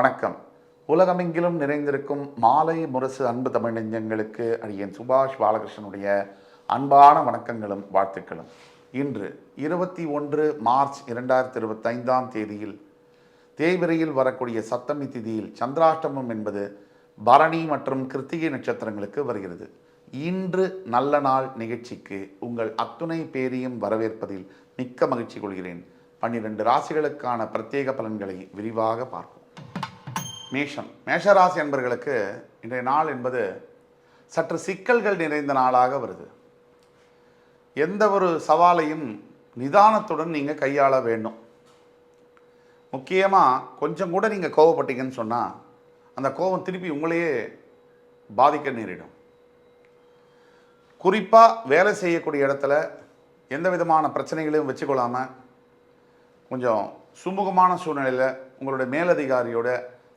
வணக்கம். உலகமெங்கிலும் நிறைந்திருக்கும் மாலை முரசு அன்பு தமிழ் நெஞ்சங்களுக்கு அடியன் சுபாஷ் பாலகிருஷ்ணனுடைய அன்பான வணக்கங்களும் வாழ்த்துக்களும். இன்று இருபத்தி ஒன்று மார்ச் இரண்டாயிரத்தி இருபத்தைந்தாம் தேதியில் தேய்பிரையில் வரக்கூடிய சப்தமி திதியில் சந்திராஷ்டமம் என்பது பரணி மற்றும் கிருத்திகை நட்சத்திரங்களுக்கு வருகிறது. இன்று நல்ல நாள் நிகழ்ச்சிக்கு உங்கள் அத்துணை பேரையும் வரவேற்பதில் மிக்க மகிழ்ச்சி கொள்கிறேன். பன்னிரண்டு ராசிகளுக்கான பிரத்யேக பலன்களை விரிவாக பார்ப்போம். மேஷம். மேஷராசி என்பர்களுக்கு இன்றைய நாள் என்பது சற்று சிக்கல்கள் நிறைந்த நாளாக வருது. எந்த ஒரு சவாலையும் நிதானத்துடன் நீங்கள் கையாள வேண்டும். முக்கியமாக கொஞ்சம் கூட நீங்கள் கோவப்பட்டீங்கன்னு சொன்னால் அந்த கோபம் திருப்பி உங்களையே பாதிக்க நேரிடும். குறிப்பாக வேலை செய்யக்கூடிய இடத்துல எந்த விதமான பிரச்சனைகளையும் வச்சுக்கொள்ளாமல் கொஞ்சம் சுமூகமான சூழ்நிலையில் உங்களுடைய மேலதிகாரியோட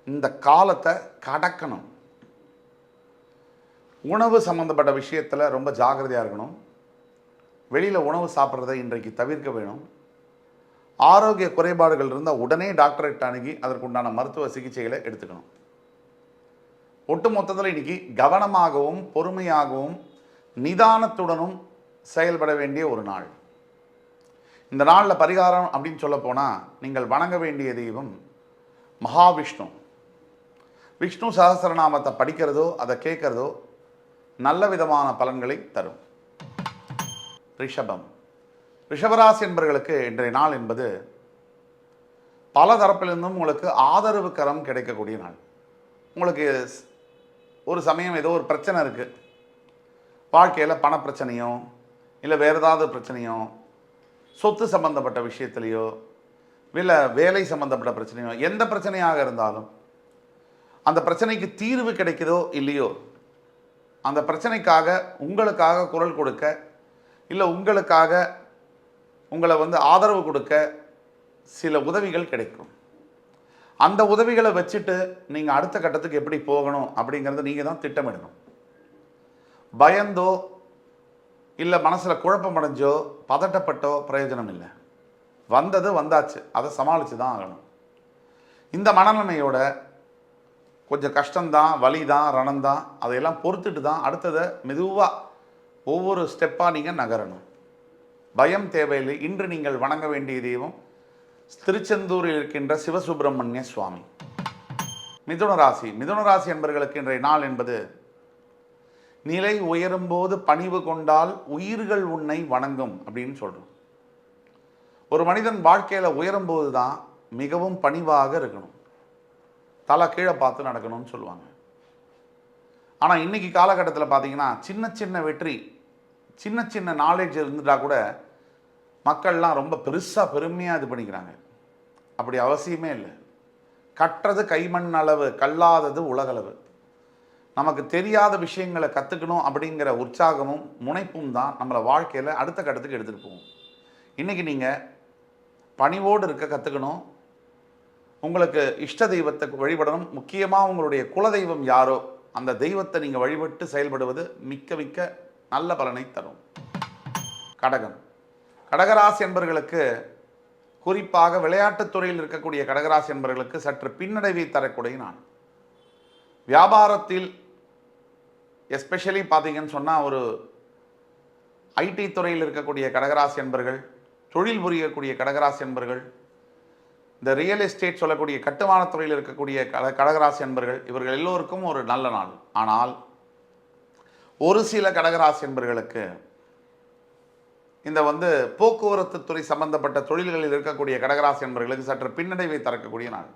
இந்த காலத்தை கடக்கணும். உணவு சம்மந்தப்பட்ட விஷயத்தில் ரொம்ப ஜாக்கிரதையாக இருக்கணும். வெளியில் உணவு சாப்பிட்றதை இன்றைக்கு தவிர்க்க வேணும். ஆரோக்கிய குறைபாடுகள் இருந்தால் உடனே டாக்டர்கிட்ட அணுகி அதற்குண்டான மருத்துவ சிகிச்சைகளை எடுத்துக்கணும். ஒட்டு மொத்தத்தில் இன்னைக்கு கவனமாகவும் பொறுமையாகவும் நிதானத்துடனும் செயல்பட வேண்டிய ஒரு நாள். இந்த நாளில் பரிகாரம் அப்படின்னு சொல்ல போனால் நீங்கள் வணங்க வேண்டிய தெய்வம் மகாவிஷ்ணு. விஷ்ணு சகசரநாமத்தை படிக்கிறதோ அதை கேட்குறதோ நல்ல விதமான பலன்களை தரும். ரிஷபம். ரிஷபராசி என்பவர்களுக்கு இன்றைய நாள் என்பது பல தரப்பிலிருந்தும் உங்களுக்கு ஆதரவு கரம் கிடைக்கக்கூடிய நாள். உங்களுக்கு ஒரு சமயம் ஏதோ ஒரு பிரச்சனை இருக்குது வாழ்க்கையில் பண பிரச்சனையோ இல்லை வேறு ஏதாவது பிரச்சனையோ சொத்து சம்பந்தப்பட்ட விஷயத்துலையோ இல்லை வேலை சம்பந்தப்பட்ட பிரச்சனையோ எந்த பிரச்சனையாக இருந்தாலும் அந்த பிரச்சனைக்கு தீர்வு கிடைக்குதோ இல்லையோ அந்த பிரச்சனைக்காக உங்களுக்காக குரல் கொடுக்க இல்லை உங்களுக்காக உங்களை வந்து ஆதரவு கொடுக்க சில உதவிகள் கிடைக்கும். அந்த உதவிகளை வச்சுட்டு நீங்கள் அடுத்த கட்டத்துக்கு எப்படி போகணும் அப்படிங்கிறத நீங்கள் தான் திட்டமிடணும். பயந்தோ இல்லை மனசில் குழப்பம் அடைஞ்சோ பதட்டப்பட்டோ பிரயோஜனம் இல்லை. வந்தது வந்தாச்சு. அதை சமாளித்து தான் ஆகணும். இந்த மனநிலைமையோட கொஞ்சம் கஷ்டம்தான் வலி தான் ரணம் தான் அதையெல்லாம் பொறுத்துட்டு தான் அடுத்ததை மெதுவாக ஒவ்வொரு ஸ்டெப்பாக நீங்கள் நகரணும். பயம் தேவையில்லை. இன்று நீங்கள் வணங்க வேண்டிய தெய்வம் திருச்செந்தூரில் இருக்கின்ற சிவசுப்பிரமணிய சுவாமி. மிதுன ராசி. மிதுன ராசி என்பவர்களுக்கு இன்றைய நாள் என்பது நிலை உயரும்போது பணிவு கொண்டால் உயிர்கள் உன்னை வணங்கும் அப்படின்னு சொல்கிறோம் ஒரு மனிதன் வாழ்க்கையில் உயரும்போது தான் மிகவும் பணிவாக இருக்கணும். தலை கீழே பார்த்து நடக்கணும்னு சொல்லுவாங்க. ஆனால் இன்னைக்கு காலகட்டத்தில் பார்த்தீங்கன்னா சின்ன சின்ன வெற்றி சின்ன சின்ன நாலேஜ் இருந்துட்டா கூட மக்கள்லாம் ரொம்ப பெருசாக பெருமையாக இது பண்ணிக்கிறாங்க. அப்படி அவசியமே இல்லை. கற்றது கைமண் அளவு கல்லாதது உலகளவு. நமக்கு தெரியாத விஷயங்களை கற்றுக்கணும் அப்படிங்கிற உற்சாகமும் முனைப்பும் தான் நம்மளை வாழ்க்கையில் அடுத்த கட்டத்துக்கு எடுத்துகிட்டு போவோம் இன்றைக்கி நீங்கள் பணிவோடு இருக்க கற்றுக்கணும் உங்களுக்கு இஷ்ட தெய்வத்தை வழிபடணும். முக்கியமாக உங்களுடைய குலதெய்வம் யாரோ அந்த தெய்வத்தை நீங்கள் வழிபட்டு செயல்படுவது மிக்க மிக்க நல்ல பலனை தரும். கடகம். கடகராசி என்பர்களுக்கு குறிப்பாக விளையாட்டுத் துறையில் இருக்கக்கூடிய கடகராசி என்பர்களுக்கு சற்று பின்னடைவை தரக்கூடிய நான் வியாபாரத்தில் எஸ்பெஷலி பார்த்தீங்கன்னு சொன்னால் ஒரு ஐடி துறையில் இருக்கக்கூடிய கடகராசி என்பர்கள் தொழில் புரியக்கூடிய கடகராசி என்பர்கள் இந்த ரியல் எஸ்டேட் சொல்லக்கூடிய கட்டுமான துறையில் இருக்கக்கூடிய கட கடகராசி அன்பர்கள் இவர்கள் எல்லோருக்கும் ஒரு நல்ல நாள். ஆனால் ஒரு சில கடகராசி என்பர்களுக்கு இந்த வந்து போக்குவரத்து துறை சம்பந்தப்பட்ட தொழில்களில் இருக்கக்கூடிய கடகராசி என்பவர்களுக்கு சற்று பின்னடைவை தரக்கூடிய நாள்.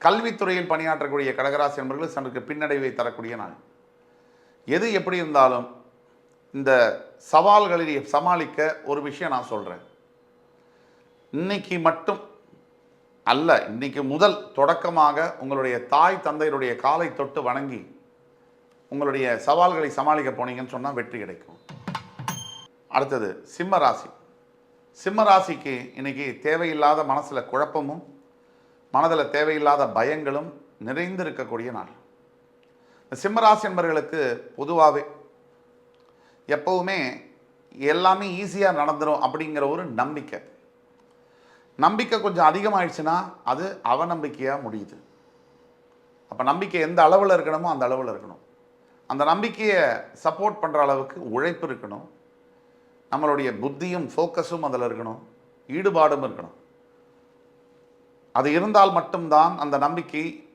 கல்வித்துறையில் பணியாற்றக்கூடிய கடகராசி அன்பர்களுக்கு சற்று பின்னடைவை தரக்கூடிய நாள். எது எப்படி இருந்தாலும் இந்த சவால்களை சமாளிக்க ஒரு விஷயம் நான் சொல்கிறேன் இன்னைக்கு மட்டும் அல்ல இன்னைக்கு முதல் தொடக்கமாக உங்களுடைய தாய் தந்தையருடைய காலை தொட்டு வணங்கி உங்களுடைய சவால்களை சமாளிக்க போனீங்கன்னு சொன்னால் வெற்றி கிடைக்கும். அடுத்தது சிம்ம ராசி. சிம்ம ராசிக்கு இன்னைக்கு தேவையில்லாத மனசில் குழப்பமும் மனதில் தேவையில்லாத பயங்களும் நிறைந்து இருக்கக்கூடிய நாள். இந்த சிம்ம ராசி என்பவர்களுக்கு பொதுவாகவே எப்பவுமே எல்லாமே ஈஸியாக நடந்துடும் அப்படிங்கிற ஒரு நம்பிக்கை. நம்பிக்கை கொஞ்சம் அதிகமாகிடுச்சுன்னா அது அவநம்பிக்கையாக முடியுது. அப்போ நம்பிக்கை எந்த அளவில் இருக்கணுமோ அந்த அளவில் இருக்கணும். அந்த நம்பிக்கையை சப்போர்ட் பண்ணுற அளவுக்கு உழைப்பு இருக்கணும். நம்மளுடைய புத்தியும் ஃபோக்கஸும் அதில் இருக்கணும். ஈடுபாடும் இருக்கணும். அது இருந்தால் மட்டும்தான் அந்த நம்பிக்கை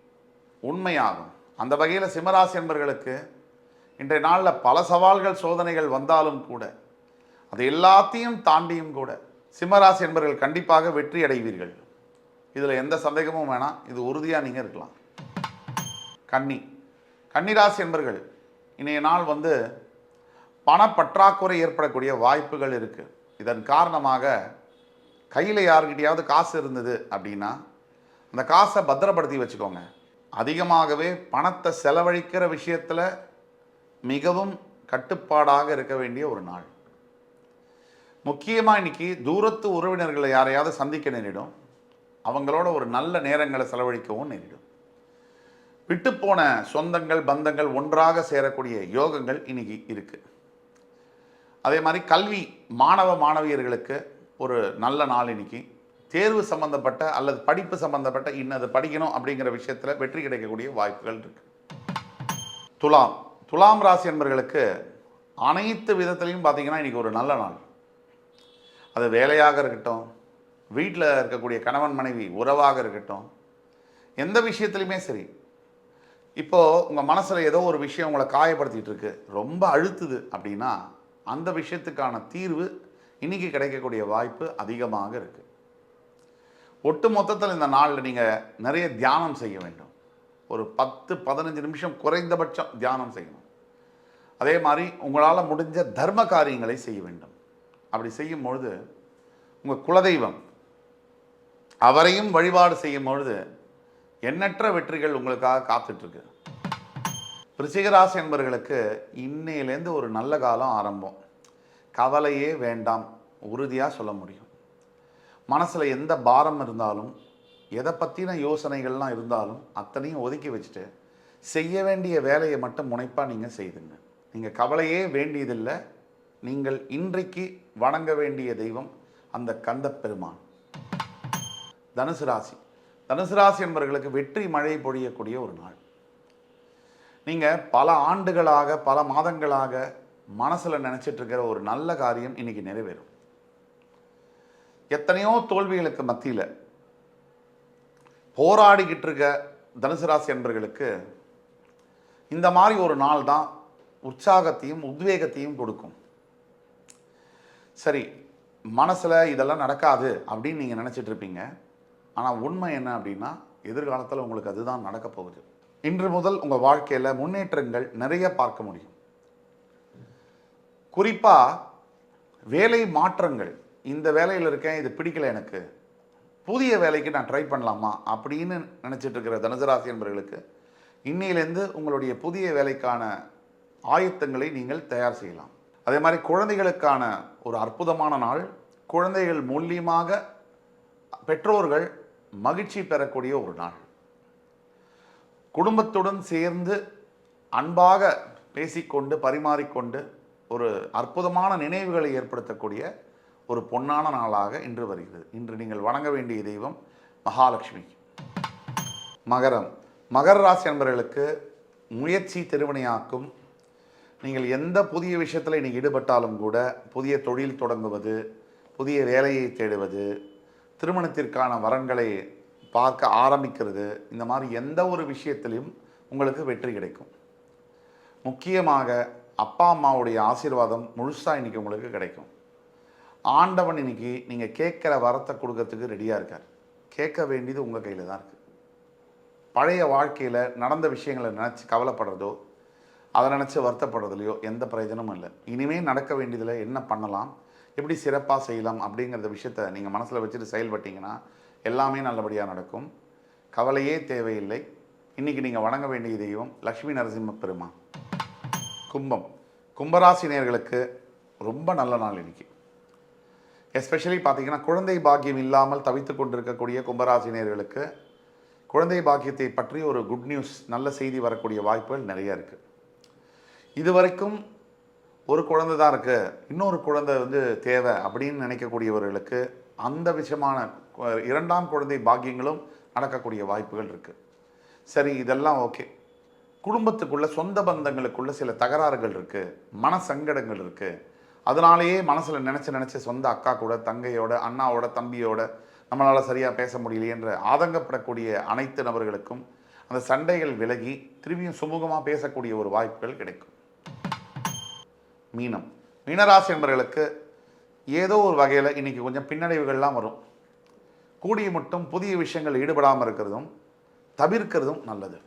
உண்மையாகும். அந்த வகையில் சிம்மராசி என்பர்களுக்கு இன்றைய நாளில் பல சவால்கள் சோதனைகள் வந்தாலும் கூட அது எல்லாத்தையும் தாண்டியும் கூட சிம்மராசி என்பர்கள் கண்டிப்பாக வெற்றி அடைவீர்கள். இதில் எந்த சந்தேகமும் வேணாம். இது உறுதியாக நீங்கள் இருக்கலாம். கன்னி. கன்னிராசி என்பர்கள் இன்றைய நாள் வந்து பணப்பற்றாக்குறை ஏற்படக்கூடிய வாய்ப்புகள் இருக்குது இதன் காரணமாக கையில் யாருக்கிட்டையாவது காசு இருந்தது அப்படின்னா அந்த காசை பத்திரப்படுத்தி வச்சுக்கோங்க. அதிகமாகவே பணத்தை செலவழிக்கிற விஷயத்தில் மிகவும் கட்டுப்பாடாக இருக்க வேண்டிய ஒரு நாள். முக்கியமாக இன்றைக்கி தூரத்து உறவினர்களை யாரையாவது சந்திக்க நேரிடும். அவங்களோட ஒரு நல்ல நேரங்களை செலவழிக்கவும் நேரிடும். விட்டுப்போன சொந்தங்கள் பந்தங்கள் ஒன்றாக சேரக்கூடிய யோகங்கள் இன்னைக்கு இருக்குது அதே மாதிரி கல்வி மாணவ மாணவியர்களுக்கு ஒரு நல்ல நாள் இன்றைக்கி தேர்வு சம்பந்தப்பட்ட அல்லது படிப்பு சம்பந்தப்பட்ட இன்னது படிக்கணும் அப்படிங்கிற விஷயத்தில் வெற்றி கிடைக்கக்கூடிய வாய்ப்புகள் இருக்குது துலாம் துலாம் ராசி என்பர்களுக்கு அனைத்து விதத்துலையும் பார்த்தீங்கன்னா இன்றைக்கி ஒரு நல்ல நாள். அது வேலையாக இருக்கட்டும் வீட்டில் இருக்கக்கூடிய கணவன் மனைவி உறவாக இருக்கட்டும் எந்த விஷயத்துலையுமே சரி. இப்போது உங்கள் மனசில் ஏதோ ஒரு விஷயம் உங்களை காயப்படுத்திகிட்டு இருக்கு ரொம்ப அழுத்துது அப்படின்னா அந்த விஷயத்துக்கான தீர்வு இன்னைக்கு கிடைக்கக்கூடிய வாய்ப்பு அதிகமாக இருக்குது ஒட்டு மொத்தத்தில் இந்த நாளில் நீங்கள் நிறைய தியானம் செய்ய வேண்டும். ஒரு பத்து பதினஞ்சு நிமிஷம் குறைந்தபட்சம் தியானம் செய்யணும். அதே மாதிரி உங்களால் முடிஞ்ச தர்ம காரியங்களை செய்ய வேண்டும். அப்படி செய்யும் பொழுது உங்கள் குலதெய்வம் அவரையும் வழிபாடு செய்யும் பொழுது எண்ணற்ற வெற்றிகள் உங்களுக்காக காத்துட்ருக்கு. ரிஷிகராசி என்பவர்களுக்கு இன்னையிலேருந்து ஒரு நல்ல காலம் ஆரம்பம். கவலையே வேண்டாம் உறுதியாக சொல்ல முடியும். மனசில் எந்த பாரம் இருந்தாலும் எதை பற்றின யோசனைகள்லாம் இருந்தாலும் அத்தனையும் ஒதுக்கி வச்சுட்டு செய்ய வேண்டிய வேலையை மட்டும் முனைப்பாக நீங்கள் செய்துங்க. நீங்கள் கவலையே வேண்டியதில்லை நீங்கள் இன்றைக்கு வணங்க வேண்டிய தெய்வம் அந்த கந்த பெருமான் தனுசு ராசி. தனுசு ராசி என்பவர்களுக்கு வெற்றி மழை பொழியக்கூடிய ஒரு நாள். நீங்கள் பல ஆண்டுகளாக பல மாதங்களாக மனசில் நினச்சிட்டு இருக்கிற ஒரு நல்ல காரியம் இன்னைக்கு நிறைவேறும். எத்தனையோ தோல்விகளுக்கு மத்தியில் போராடிக்கிட்டு இருக்க தனுசு ராசி என்பர்களுக்கு இந்த மாதிரி ஒரு நாள் தான் உற்சாகத்தையும் உத்வேகத்தையும் கொடுக்கும். சரி மனசில் இதெல்லாம் நடக்காது அப்படின்னு நீங்கள் நினச்சிட்ருப்பீங்க ஆனால் உண்மை என்ன அப்படின்னா எதிர்காலத்தில் உங்களுக்கு அதுதான் நடக்க போகுது. இன்று முதல் உங்கள் வாழ்க்கையில் முன்னேற்றங்கள் நிறைய பார்க்க முடியும். குறிப்பாக வேலை மாற்றங்கள். இந்த வேலையில் இருக்கேன் இது பிடிக்கல எனக்கு. புதிய வேலைக்கு நான் ட்ரை பண்ணலாமா அப்படின்னு நினச்சிட்டு இருக்கிற தனுசு என்பவர்களுக்கு இன்னையிலேருந்து உங்களுடைய புதிய வேலைக்கான ஆயத்தங்களை நீங்கள் தயார் செய்யலாம். அதே மாதிரி குழந்தைகளுக்கான ஒரு அற்புதமான நாள். குழந்தைகள் மூலியமாக பெற்றோர்கள் மகிழ்ச்சி பெறக்கூடிய ஒரு நாள். குடும்பத்துடன் சேர்ந்து அன்பாக பேசிக்கொண்டு பரிமாறிக்கொண்டு ஒரு அற்புதமான நினைவுகளை ஏற்படுத்தக்கூடிய ஒரு பொன்னான நாளாக இன்று வருகிறது. இன்று நீங்கள் வணங்க வேண்டிய தெய்வம் மகாலட்சுமி. மகரம். மகர ராசி என்பவர்களுக்கு முயற்சி திருவினையாக்கும் நீங்கள் எந்த புதிய விஷயத்தில் இன்றைக்கி ஈடுபட்டாலும் கூட புதிய தொழில் தொடங்குவது புதிய வேலையை தேடுவது திருமணத்திற்கான வரன்களை பார்க்க ஆரம்பிக்கிறது இந்த மாதிரி எந்த ஒரு விஷயத்திலையும் உங்களுக்கு வெற்றி கிடைக்கும். முக்கியமாக அப்பா அம்மாவுடைய ஆசீர்வாதம் முழுசாக இன்றைக்கி உங்களுக்கு கிடைக்கும். ஆண்டவன் இன்னைக்கு நீங்கள் கேட்குற வரத்தை கொடுக்கறதுக்கு ரெடியாக இருக்கார். கேட்க வேண்டியது உங்கள் கையில் தான் இருக்குது பழைய வாழ்க்கையில் நடந்த விஷயங்களை நினச்சி கவலைப்படுறதோ அதை நினச்சி வருத்தப்படுறதுலையோ எந்த பிரயோஜனமும் இல்லை. இனிமேல் நடக்க வேண்டியதில் என்ன பண்ணலாம்? எப்படி சிறப்பாக செய்யலாம்? அப்படிங்கிறத விஷயத்த நீங்கள் மனசில் வச்சுட்டு செயல்பட்டீங்கன்னா எல்லாமே நல்லபடியாக நடக்கும். கவலையே தேவையில்லை. இன்றைக்கி நீங்கள் வணங்க வேண்டிய தெய்வம் லக்ஷ்மி நரசிம்ம பெருமா கும்பம். கும்பராசினியர்களுக்கு ரொம்ப நல்ல நாள் இன்னைக்கு. எஸ்பெஷலி பார்த்தீங்கன்னா குழந்தை பாக்கியம் இல்லாமல் தவித்து கொண்டிருக்கக்கூடிய கும்பராசினியர்களுக்கு குழந்தை பாக்கியத்தை பற்றி ஒரு குட் நியூஸ் நல்ல செய்தி வரக்கூடிய வாய்ப்புகள் நிறைய இருக்குது இதுவரைக்கும் ஒரு குழந்தை தான் இருக்குது இன்னொரு குழந்தை வந்து தேவை அப்படின்னு நினைக்கக்கூடியவர்களுக்கு அந்த விஷயமான இரண்டாம் குழந்தை பாக்கியங்களும் நடக்கக்கூடிய வாய்ப்புகள் இருக்குது சரி இதெல்லாம் ஓகே. குடும்பத்துக்குள்ள சொந்த பந்தங்களுக்குள்ள சில தகராறுகள் இருக்குது மன சங்கடங்கள் இருக்குது அதனாலேயே மனசில் நினச்சி நினச்சி சொந்த அக்கா கூட தங்கையோட அண்ணாவோட தம்பியோட நம்மளால் சரியாக பேச முடியலையேன்ற ஆதங்கப்படக்கூடிய அனைத்து நபர்களுக்கும் அந்த சண்டைகள் விலகி திரும்பியும் சுமூகமாக பேசக்கூடிய ஒரு வாய்ப்புகள் கிடைக்கும். மீனம். மீனராசி என்பர்களுக்கு ஏதோ ஒரு வகையில் இன்றைக்கி கொஞ்சம் பின்னடைவுகள்லாம் வரும். கூடிய மட்டும் புதிய விஷயங்கள் ஈடுபடாமல் இருக்கிறதும் தவிர்க்கிறதும் நல்லது.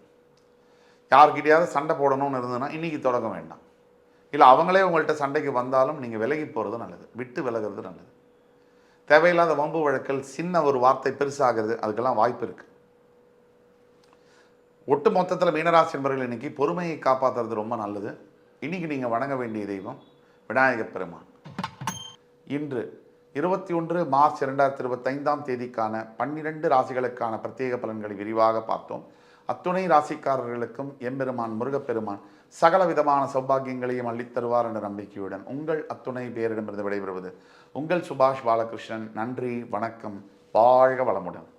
யார்கிட்டையாவது சண்டை போடணும்னு இருந்ததுன்னா இன்னைக்கு தொடங்க வேண்டாம். இல்லை அவங்களே உங்கள்கிட்ட சண்டைக்கு வந்தாலும் நீங்கள் விலகி போகிறது நல்லது. விட்டு விலகிறது நல்லது. தேவையில்லாத வம்பு வழக்கல் சின்ன ஒரு வார்த்தை பெருசாகிறது அதுக்கெல்லாம் வாய்ப்பு இருக்குது ஒட்டு மொத்தத்தில் மீனராசி என்பர்கள் இன்றைக்கி பொறுமையை காப்பாற்றுறது ரொம்ப நல்லது. இன்னைக்கு நீங்கள் வணங்க வேண்டிய தெய்வம் விநாயகப் பெருமான். இன்று இருபத்தி ஒன்று மார்ச் இரண்டாயிரத்தி இருபத்தைந்தாம் தேதிக்கான பன்னிரண்டு ராசிகளுக்கான பிரத்யேக பலன்களை விரிவாக பார்த்தோம். அத்துணை ராசிக்காரர்களுக்கும் எம்பெருமான் முருகப்பெருமான் சகல விதமான சௌபாகியங்களையும் அள்ளித்தருவார் என்ற நம்பிக்கையுடன் உங்கள் அத்துணை பேரிடமிருந்து விடைபெறுவது உங்கள் சுபாஷ் பாலகிருஷ்ணன். நன்றி வணக்கம் வாழ்க வளமுடன்.